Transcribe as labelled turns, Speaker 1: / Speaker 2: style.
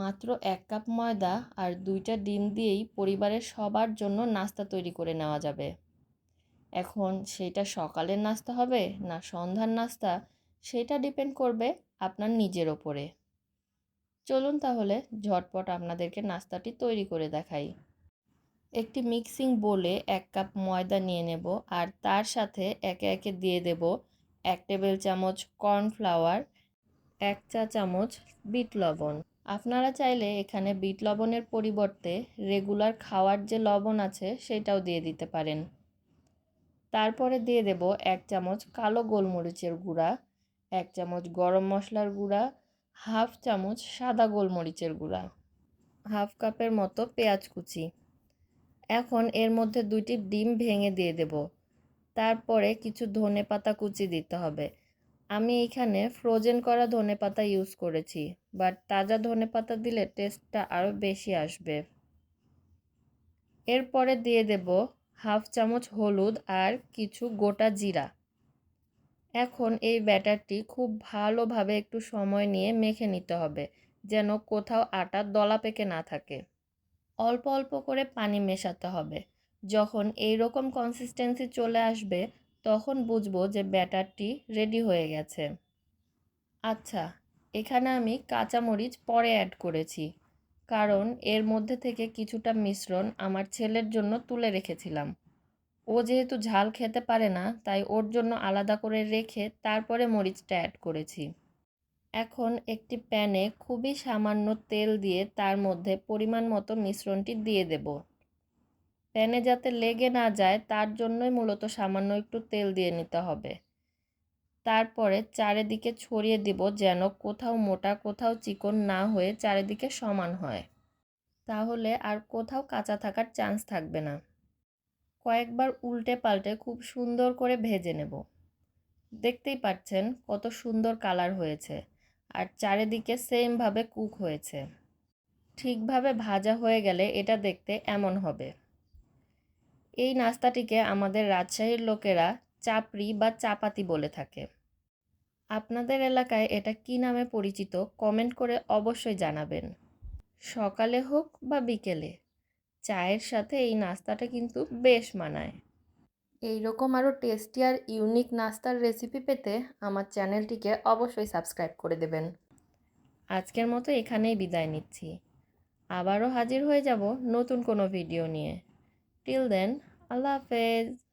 Speaker 1: মাত্র এক কাপ ময়দা আর দুইটা ডিম দিয়েই পরিবারের সবার জন্য নাস্তা তৈরি করে নেওয়া যাবে। এখন সেটা সকালের নাস্তা হবে না সন্ধ্যার নাস্তা সেটা ডিপেন্ড করবে আপনার নিজের ওপরে। চলুন তাহলে ঝটপট আপনাদেরকে নাস্তাটি তৈরি করে দেখাই। একটি মিক্সিং বোলে এক কাপ ময়দা নিয়ে নেব আর তার সাথে একে একে দিয়ে দেব এক টেবিল চামচ কর্নফ্লাওয়ার, এক চা চামচ বিট লবণ। আপনারা চাইলে এখানে বিট লবণের পরিবর্তে রেগুলার খাওয়ার যে লবণ আছে সেটাও দিয়ে দিতে পারেন। তারপরে দিয়ে দেব এক চামচ কালো গোলমরিচের গুঁড়া, এক চামচ গরম মশলার গুঁড়া, হাফ চামচ সাদা গোলমরিচের গুঁড়া, হাফ কাপের মতো পেঁয়াজ কুচি। এখন এর মধ্যে দুইটি ডিম ভেঙে দিয়ে দেব। তারপরে কিছু ধনে পাতা কুচি দিতে হবে। আমি এখানে ফ্রোজেন করা ধনে পাতা ইউজ করেছি বাট তাজা ধনে পাতা দিলে টেস্টটা আরও বেশি আসবে। এরপরে দিয়ে দেব হাফ চামচ হলুদ আর কিছু গোটা জিরা। এখন এই ব্যাটারটি খুব ভালোভাবে একটু সময় নিয়ে মেখে নিতে হবে, যেন কোথাও আটার দলা পেকে না থাকে। অল্প অল্প করে পানি মেশাতে হবে। যখন এই রকম কনসিস্টেন্সি চলে আসবে তখন বুঝব যে ব্যাটারটি রেডি হয়ে গেছে। আচ্ছা এখানে আমি কাঁচামরিচ পরে অ্যাড করেছি, কারণ এর মধ্যে থেকে কিছুটা মিশ্রণ আমার ছেলের জন্য তুলে রেখেছিলাম। ও যেহেতু ঝাল খেতে পারে না, তাই ওর জন্য আলাদা করে রেখে তারপরে মরিচটা অ্যাড করেছি। এখন একটি প্যানে খুবই সামান্য তেল দিয়ে তার মধ্যে পরিমাণ মতো মিশ্রণটি দিয়ে দেব। প্যানে যাতে লেগে না যায়, তার জন্যই মূলত সামান্য একটু তেল দিয়ে নিতে হবে। তারপরে চারিদিকে ছড়িয়ে দিব যেন কোথাও মোটা, কোথাও চিকন না হয়ে চারিদিকে সমান হয়। তাহলে আর কোথাও কাঁচা থাকার চান্স থাকবে না। কয়েকবার উল্টে পাল্টে খুব সুন্দর করে ভেজে নেব। দেখতেই পাচ্ছেন কত সুন্দর কালার হয়েছে আর চারিদিকে সেমভাবে কুক হয়েছে। ঠিকভাবে ভাজা হয়ে গেলে এটা দেখতে এমন হবে। এই নাস্তাটিকে আমাদের রাজশাহীর লোকেরা চাপড়ি বা চাপাতি বলে থাকে। আপনাদের এলাকায় এটা কি নামে পরিচিত কমেন্ট করে অবশ্যই জানাবেন। সকালে হোক বা বিকেলে, চায়ের সাথে এই নাস্তাটা কিন্তু বেশ মানায়। এই রকম আরও টেস্টি আর ইউনিক নাস্তার রেসিপি পেতে আমার চ্যানেলটিকে অবশ্যই সাবস্ক্রাইব করে দেবেন। আজকের মতো এখানেই বিদায় নিচ্ছি। আবারও হাজির হয়ে যাব নতুন কোনো ভিডিও নিয়ে। Till then, Allah Hafiz.